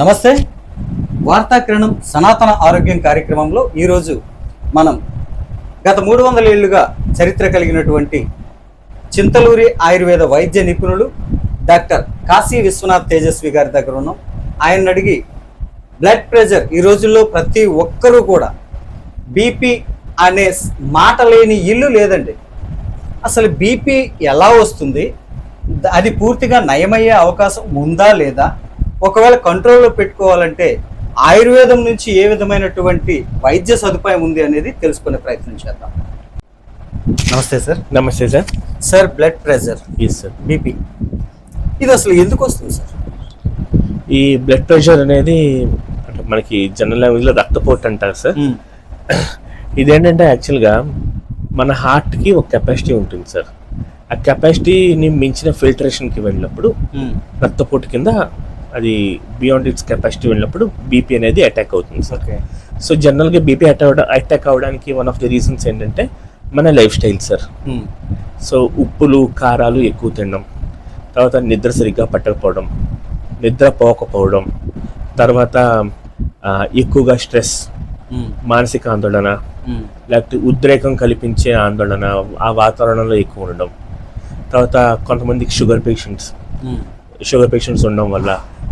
నమస్తే. వార్తాకిరణం సనాతన ఆరోగ్యం కార్యక్రమంలో ఈరోజు మనం గత మూడు వందల ఏళ్ళుగా చరిత్ర కలిగినటువంటి చింతలూరి ఆయుర్వేద వైద్య నిపుణులు డాక్టర్ కాశీ విశ్వనాథ్ తేజస్వి గారి దగ్గర ఉన్నాం. ఆయన అడిగి బ్లడ్ ప్రెషర్ ఈ రోజుల్లో ప్రతి ఒక్కరూ కూడా బీపీ అనే మాట లేని ఇల్లు లేదండి. అసలు బీపీ ఎలా వస్తుంది? అది పూర్తిగా నయమయ్యే అవకాశం ఉందా లేదా? ఒకవేళ కంట్రోల్లో పెట్టుకోవాలంటే ఆయుర్వేదం నుంచి ఏ విధమైనటువంటి వైద్య సదుపాయం ఉంది అనేది తెలుసుకునే ప్రయత్నం చేద్దాం. నమస్తే సార్. నమస్తే sir. Sir blood pressure sir BP ఇది అసలు ఎందుకు వస్తుంది సార్? ఈ బ్లడ్ ప్రెషర్ అనేది అంటే మనకి జనరల్ లాంగ్వేజ్లో రక్తపోటు అంటారు సార్. ఇదేంటంటే యాక్చువల్గా మన హార్ట్కి ఒక కెపాసిటీ ఉంటుంది సార్. ఆ కెపాసిటీని మించిన ఫిల్టరేషన్కి వెళ్ళినప్పుడు రక్తపోటు కింద అది బియాండ్ ఇట్స్ కెపాసిటీ వెళ్ళినప్పుడు బీపీ అనేది అటాక్ అవుతుంది. సార్ సో జనరల్గా బీపీ అటాక్ అటాక్ అవడానికి వన్ ఆఫ్ ది రీజన్స్ ఏంటంటే మన లైఫ్ స్టైల్ సార్ సో ఉప్పులు కారాలు ఎక్కువ తినడం. తర్వాత నిద్ర సరిగ్గా పట్టకపోవడం. నిద్ర పోకపోవడం. తర్వాత ఎక్కువగా స్ట్రెస్ మానసిక ఆందోళన లేకపోతే ఉద్రేకం కల్పించే ఆందోళన ఆ వాతావరణంలో ఎక్కువ ఉండడం. తర్వాత కొంతమందికి షుగర్ పేషెంట్స్ షుగర్ పేషెంట్స్ ఉండడం వల్ల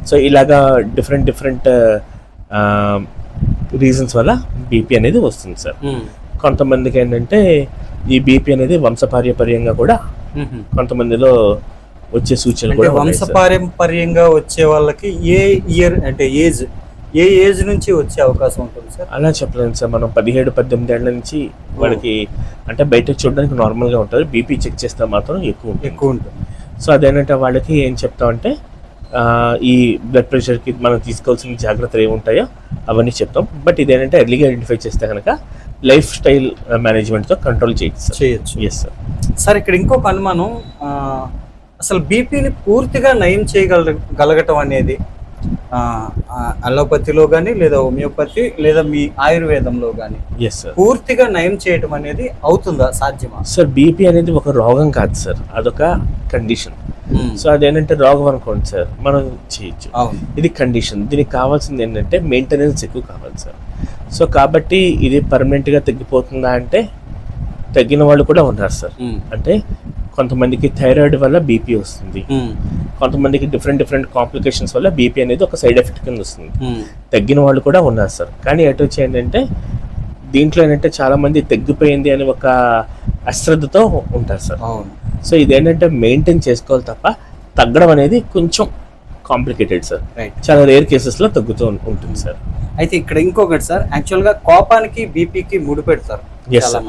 సో ఇలాగా డిఫరెంట్ డిఫరెంట్ రీజన్స్ వల్ల బీపీ అనేది వస్తుంది సార్. కొంతమందికి ఏంటంటే ఈ బీపీ అనేది వంశపార్యపర్యంగా కూడా కొంతమందిలో వచ్చే సూచనలు కూడా. వంశపారంపర్యంగా వచ్చే వాళ్ళకి ఏ ఇయర్ అంటే ఏజ్ ఏ ఏజ్ నుంచి వచ్చే అవకాశం ఉంటుంది సార్? అలా చెప్పలేము సార్. మనం పదిహేడు పద్దెనిమిది ఏళ్ళ నుంచి వాళ్ళకి అంటే బయట చూడడానికి నార్మల్గా ఉంటుంది బీపీ చెక్ చేస్తే మాత్రం ఎక్కువ ఉంటుంది. ఎక్కువ ఉంటుంది. సో అదేంటంటే వాళ్ళకి ఏం చెప్తామంటే ఈ బ్లడ్ ప్రెషర్కి మనం తీసుకోవాల్సిన జాగ్రత్తలు ఏముంటాయో అవన్నీ చెప్తాం. బట్ ఇదేంటంటే ఎర్లీగా ఐడెంటిఫై చేస్తే కనుక లైఫ్ స్టైల్ మేనేజ్మెంట్తో కంట్రోల్ చేయొచ్చు సార్ చేయొచ్చు. ఎస్ సార్ సార్ ఇక్కడ ఇంకొక అనుమానం అసలు బీపీని పూర్తిగా నయం చేయగల గలగటం అనేది అలోపతిలో కానీ లేదా హోమియోపతి లేదా మీ ఆయుర్వేదంలో కానీ ఎస్ సార్ పూర్తిగా నయం చేయటం అనేది అవుతుందా సాధ్యమా? సార్ బీపీ అనేది ఒక రోగం కాదు సార్ అదొక కండిషన్ సో అదేంటంటే రోగం అనుకోండి సార్ మనం చేయొచ్చు. ఇది కండిషన్ దీనికి కావాల్సింది ఏంటంటే మెయింటెనెన్స్ ఎక్కువ కావాలి సార్. సో కాబట్టి ఇది పర్మనెంట్గా తగ్గిపోతుందా అంటే తగ్గిన వాళ్ళు కూడా ఉన్నారు సార్. ఉమ్. అంటే కొంతమందికి థైరాయిడ్ వల్ల బీపీ వస్తుంది. ఉమ్. కొంతమందికి డిఫరెంట్ డిఫరెంట్ కాంప్లికేషన్స్ వల్ల బీపీ అనేది ఒక సైడ్ ఎఫెక్ట్ కింద వస్తుంది. తగ్గిన వాళ్ళు కూడా ఉన్నారు సార్. కానీ ఎటు వచ్చి ఏంటంటే దీంట్లో ఏంటంటే చాలా మంది తగ్గిపోయింది అని ఒక అశ్రద్ధతో ఉంటారు సార్. అవును. సో ఇదేంటంటే మెయింటైన్ చేసుకోవాలి తప్ప తగ్గడం అనేది కొంచెం కాంప్లికేటెడ్ సార్. చాలా రేర్ కేసెస్లో తగ్గుతూ ఉం- ఉంటుంది సార్. అయితే ఇక్కడ ఇంకొకటి సార్. యాక్చువల్గా కోపానికి బీపీకి ముడి పెడతారు సార్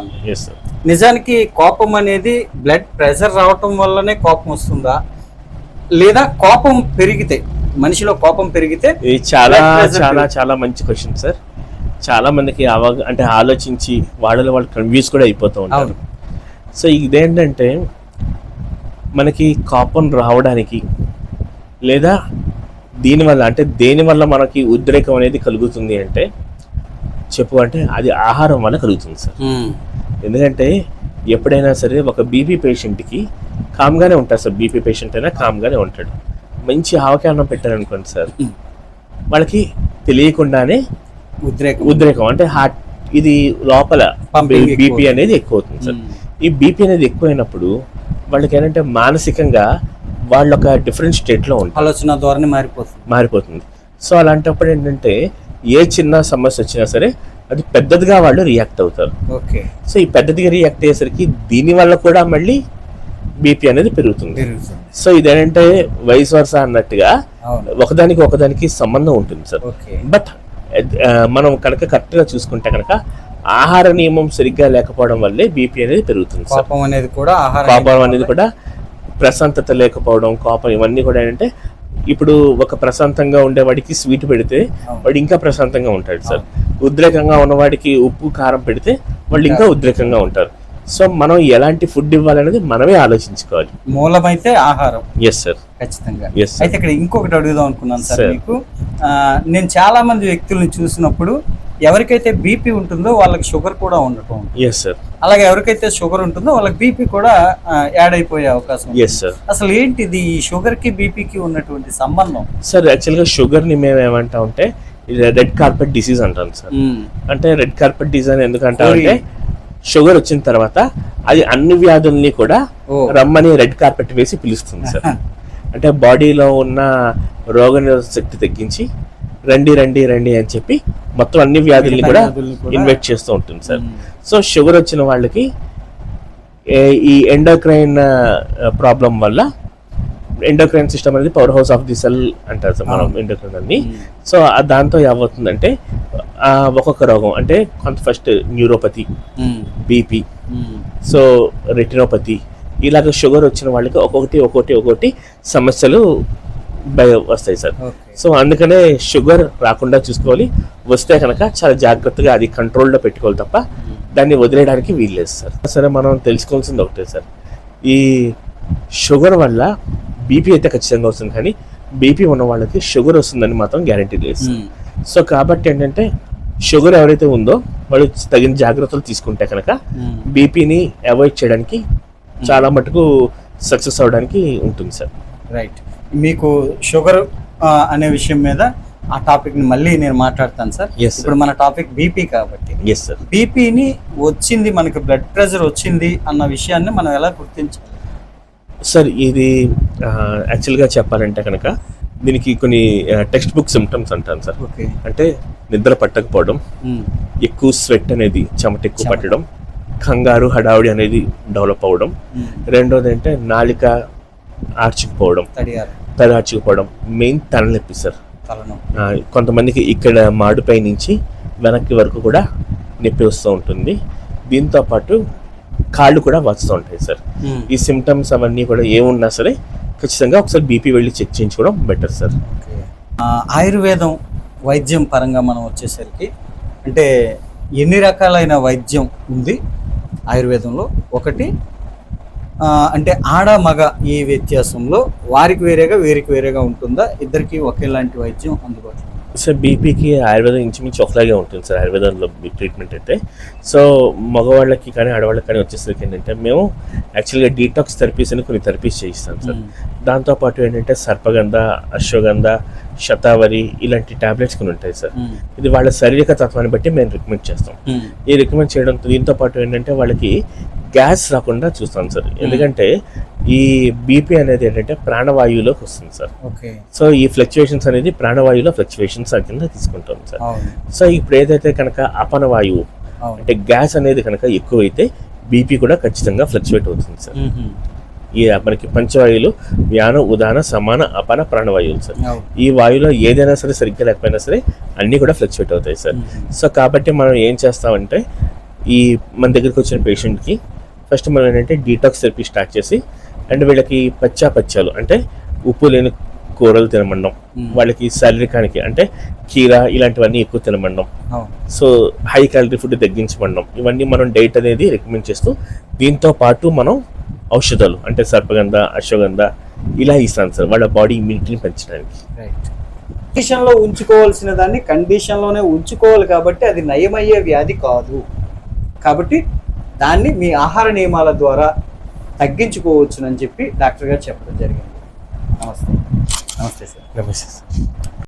నిజానికి కోపం అనేది బ్లడ్ ప్రెషర్ రావటం వల్లనే కోపం వస్తుందా? లేదా కోపం పెరిగితే మనిషిలో కోపం పెరిగితే ఇది చాలా చాలా చాలా మంచి క్వశ్చన్ సార్. చాలా మందికి అవగా అంటే ఆలోచించి వాళ్ళలో వాళ్ళు కన్ఫ్యూజ్ కూడా అయిపోతూ ఉంటారు. సో ఇదేంటంటే మనకి కోపం రావడానికి లేదా దీనివల్ల అంటే దేనివల్ల మనకి ఉద్రేకం అనేది కలుగుతుంది అంటే చెప్పు అంటే అది ఆహారం వల్ల కలుగుతుంది సార్. ఎందుకంటే ఎప్పుడైనా సరే ఒక బీపీ పేషెంట్కి కామ్గానే ఉంటారు సార్. బీపీ పేషెంట్ అయినా కామ్గానే ఉంటాడు. మంచి ఆవకాయ అన్నం పెట్టారనుకోండి సార్. వాళ్ళకి తెలియకుండానే ఉద్రేకం. ఉద్రేకం అంటే హార్ట్ ఇది లోపల బీపీ. అనేది ఎక్కువ అవుతుంది సార్. ఈ బీపీ అనేది ఎక్కువైనప్పుడు వాళ్ళకి ఏంటంటే మానసికంగా వాళ్ళ ఒక డిఫరెంట్ స్టేట్లో ఉంటారు. ఆలోచన ధోరణి మారిపోతుంది. మారిపోతుంది. సో అలాంటప్పుడు ఏంటంటే ఏ చిన్న సమస్య వచ్చినా సరే అది పెద్దదిగా వాళ్ళు రియాక్ట్ అవుతారు. ఓకే. సో ఈ పెద్దదిగా రియాక్ట్ అయ్యేసరికి దీని వల్ల కూడా మళ్ళీ బీపీ అనేది పెరుగుతుంది. సో ఇదేంటంటే వయసు వరుస అన్నట్టుగా ఒకదానికి ఒకదానికి సంబంధం ఉంటుంది సార్. బట్ మనం కనుక కరెక్ట్గా చూసుకుంటే కనుక ఆహార నియమం సరిగ్గా లేకపోవడం వల్లే బీపీ అనేది పెరుగుతుంది కోపం అనేది కూడా ఆహారం కోపం అనేది కూడా ప్రశాంతత లేకపోవడం కోపం ఇవన్నీ కూడా ఏంటంటే ఇప్పుడు ఒక ప్రశాంతంగా ఉండేవాడికి స్వీట్ పెడితే. వాడు ఇంకా ప్రశాంతంగా ఉంటాడు సార్. ఉద్రేకంగా ఉన్నవాడికి ఉప్పు కారం పెడితే వాళ్ళు ఇంకా ఉద్రేకంగా ఉంటారు. సో మనం ఎలాంటి ఫుడ్ ఇవ్వాలనేది మనమే ఆలోచించుకోవాలి. మూలమైతే ఆహారం. ఎస్ సార్ ఖచ్చితంగా. అయితే ఇక్కడ ఇంకొకటి అడుగుదాం అనుకున్నాను సార్. మీకు. నేను చాలా మంది వ్యక్తుల్ని చూసినప్పుడు ఎవరికైతే బీపీ ఉంటుందో వాళ్ళకి షుగర్ కూడా ఉండటం. ఎస్ సార్ అలాగే ఎవరికైతే షుగర్ ఉంటుందో వాళ్ళకి బీపీ కూడా యాడ్ అయిపోయే అవకాశం. ఎస్ సార్ అసలు ఏంటిది ఈ షుగర్కి బీపీకి ఉన్నటువంటి సంబంధం? సార్ యాక్చువల్గా షుగర్ని మేము ఏమంటాం అంటే రెడ్ కార్పెట్ డిసీజ్ అంటాం సార్ అంటే రెడ్ కార్పెట్ డిసీజ్ అని ఎందుకు అంటాం అంటే షుగర్ వచ్చిన తర్వాత అది అన్ని వ్యాధుల్ని కూడా. రమ్మని రెడ్ కార్పెట్ వేసి పిలుస్తుంది సార్ అంటే బాడీలో ఉన్న రోగనిరోధక శక్తి తగ్గించి రండి రండి రండి అని చెప్పి మొత్తం అన్ని వ్యాధుల్ని కూడా ఇన్వైట్ చేస్తూ ఉంటుంది సార్. సో షుగర్ వచ్చిన వాళ్ళకి ఈ ఎండోక్రైన్ ప్రాబ్లం వల్ల ఎండోక్రైన్ సిస్టమ్ అనేది power house of the cell అంటారు సార్ మనం ఎండోక్రైన్ అని సో దాంతో ఏమవుతుందంటే ఒక్కొక్క రోగం అంటే కొంత first neuropathy. BP. So retinopathy ఇలాగ షుగర్ వచ్చిన వాళ్ళకి ఒక్కొక్కటి ఒక్కొక్కటి ఒక్కొక్కటి సమస్యలు వస్తాయి సార్. సో అందుకనే షుగర్ రాకుండా చూసుకోవాలి వస్తే కనుక చాలా జాగ్రత్తగా అది కంట్రోల్లో పెట్టుకోవాలి తప్ప దాన్ని వదిలేయడానికి వీల్లేదు సార్ సరే మనం తెలుసుకోవాల్సింది ఒకటే సార్ ఈ షుగర్ వల్ల బీపీ అయితే ఖచ్చితంగా వస్తుంది కానీ బీపీ ఉన్న వాళ్ళకి షుగర్ వస్తుందని మాత్రం గ్యారంటీ లేదు సార్. మ్మ్. సో కాబట్టి ఏంటంటే షుగర్ ఎవరైతే ఉందో వాళ్ళు తగిన జాగ్రత్తలు తీసుకుంటే కనుక. బీపీని అవాయిడ్ చేయడానికి చాలా మటుకు సక్సెస్ అవడానికి ఉంటుంది సార్ రైట్ మీకు షుగర్ అనే విషయం మీద ఆ టాపిక్ని మళ్ళీ నేను మాట్లాడతాను సార్. ఇప్పుడు మన టాపిక్ బీపీ కాబట్టి. బీపీని వచ్చింది మనకి బ్లడ్ ప్రెషర్ వచ్చింది అన్న విషయాన్ని మనం ఎలా గుర్తించాలి సార్ ఇది యాక్చువల్గా చెప్పాలంటే కనుక దీనికి కొన్ని టెక్స్ట్ బుక్ సిమ్టమ్స్ అంటాను సార్. ఓకే. అంటే నిద్ర పట్టకపోవడం ఎక్కువ స్వెట్ అనేది చెమట ఎక్కువ. పట్టడం కంగారు హడావుడి అనేది డెవలప్ అవ్వడం. రెండోది అంటే నాలిక ఆర్చుకుపోవడం. తల మెయిన్ తలనొప్పి సార్ కొంతమందికి ఇక్కడ మాడుపై నుంచి వెనక్కి వరకు కూడా నొప్పి వస్తూ ఉంటుంది. దీంతో పాటు కాళ్ళు కూడా వస్తూ ఉంటాయి సార్ ఈ సిమ్టమ్స్ అవన్నీ కూడా ఏమున్నా సరే ఖచ్చితంగా ఒకసారి బీపీ వెళ్ళి చెక్ చేయించుకోవడం బెటర్ సార్ ఆయుర్వేదం వైద్యం పరంగా మనం వచ్చేసరికి అంటే ఎన్ని రకాలైన వైద్యం ఉంది ఆయుర్వేదంలో? ఒకటి అంటే ఆడ మగ ఈ వ్యత్యాసంలో వారికి వేరేగా వీరికి వేరేగా ఉంటుందా? ఇద్దరికి ఒకేలాంటి వైద్యం అందుబాటులో? సార్ బీపీకి ఆయుర్వేదం ఇంచుమించు ఒకలాగే ఉంటుంది సార్ ఆయుర్వేదంలో ట్రీట్మెంట్ అయితే. సో మగవాళ్ళకి కానీ ఆడవాళ్ళకి కానీ వచ్చేసరికి ఏంటంటే మేము యాక్చువల్గా డీటాక్స్ థెరపీస్ అని కొన్ని థెరపీస్ చేయిస్తాం సార్. దాంతోపాటు ఏంటంటే సర్పగంధ అశ్వగంధ శతావరి ఇలాంటి టాబ్లెట్స్ కొన్ని ఉంటాయి సార్. ఇది వాళ్ళ శారీరక తత్వాన్ని బట్టి మేము రికమెండ్ చేస్తాం. ఈ రికమెండ్ చేయడంతో దీంతో పాటు ఏంటంటే వాళ్ళకి గ్యాస్ రాకుండా చూస్తాం సార్. ఎందుకంటే ఈ బీపీ అనేది ఏంటంటే ప్రాణవాయువులోకి వస్తుంది సార్. ఓకే. సో ఈ ఫ్లక్చుయేషన్స్ అనేది ప్రాణవాయువులో ఫ్లక్చుయేషన్స్ కింద తీసుకుంటాం సార్. సో ఇప్పుడు ఏదైతే కనుక అపన వాయువు అవును. అంటే గ్యాస్ అనేది కనుక ఎక్కువైతే బీపీ కూడా ఖచ్చితంగా ఫ్లక్చువేట్ అవుతుంది సార్. ఈ మనకి పంచవాయువులు వ్యాన ఉదాన సమాన అపన ప్రాణవాయువులు సార్ ఈ వాయువులో ఏదైనా సరే సరిగ్గా లేకపోయినా సరే అన్నీ కూడా ఫ్లక్చువేట్ అవుతాయి సార్. సో కాబట్టి మనం ఏం చేస్తామంటే ఈ మన దగ్గరికి వచ్చిన పేషెంట్కి ఫస్ట్ మనం ఏంటంటే డీటాక్స్ థెరపీ స్టార్ట్ చేసి అండ్ వీళ్ళకి పచ్చా పచ్చాలు అంటే ఉప్పు లేని కూరలు తినమండం. వాళ్ళకి శారీరకానికి అంటే కీర ఇలాంటివన్నీ ఎక్కువ తినమండం సో హై క్యాలరీ ఫుడ్ తగ్గించమండం ఇవన్నీ మనం డైట్ అనేది రికమెండ్ చేస్తూ దీంతో పాటు మనం ఔషధాలు అంటే సర్పగంధ అశ్వగంధ ఇలా ఇస్తాను సార్ వాళ్ళ బాడీ ఇమ్యూనిటీని పెంచడానికి. రైట్ కండిషన్లో ఉంచుకోవాల్సిన దాన్ని కండిషన్లోనే ఉంచుకోవాలి కాబట్టి అది నయమయ్యే వ్యాధి కాదు. కాబట్టి దాన్ని మీ ఆహార నియమాల ద్వారా తగ్గించుకోవచ్చునని చెప్పి డాక్టర్ గారు చెప్పడం జరిగింది. నమస్తే. నమస్తే సార్. నమస్తే సార్.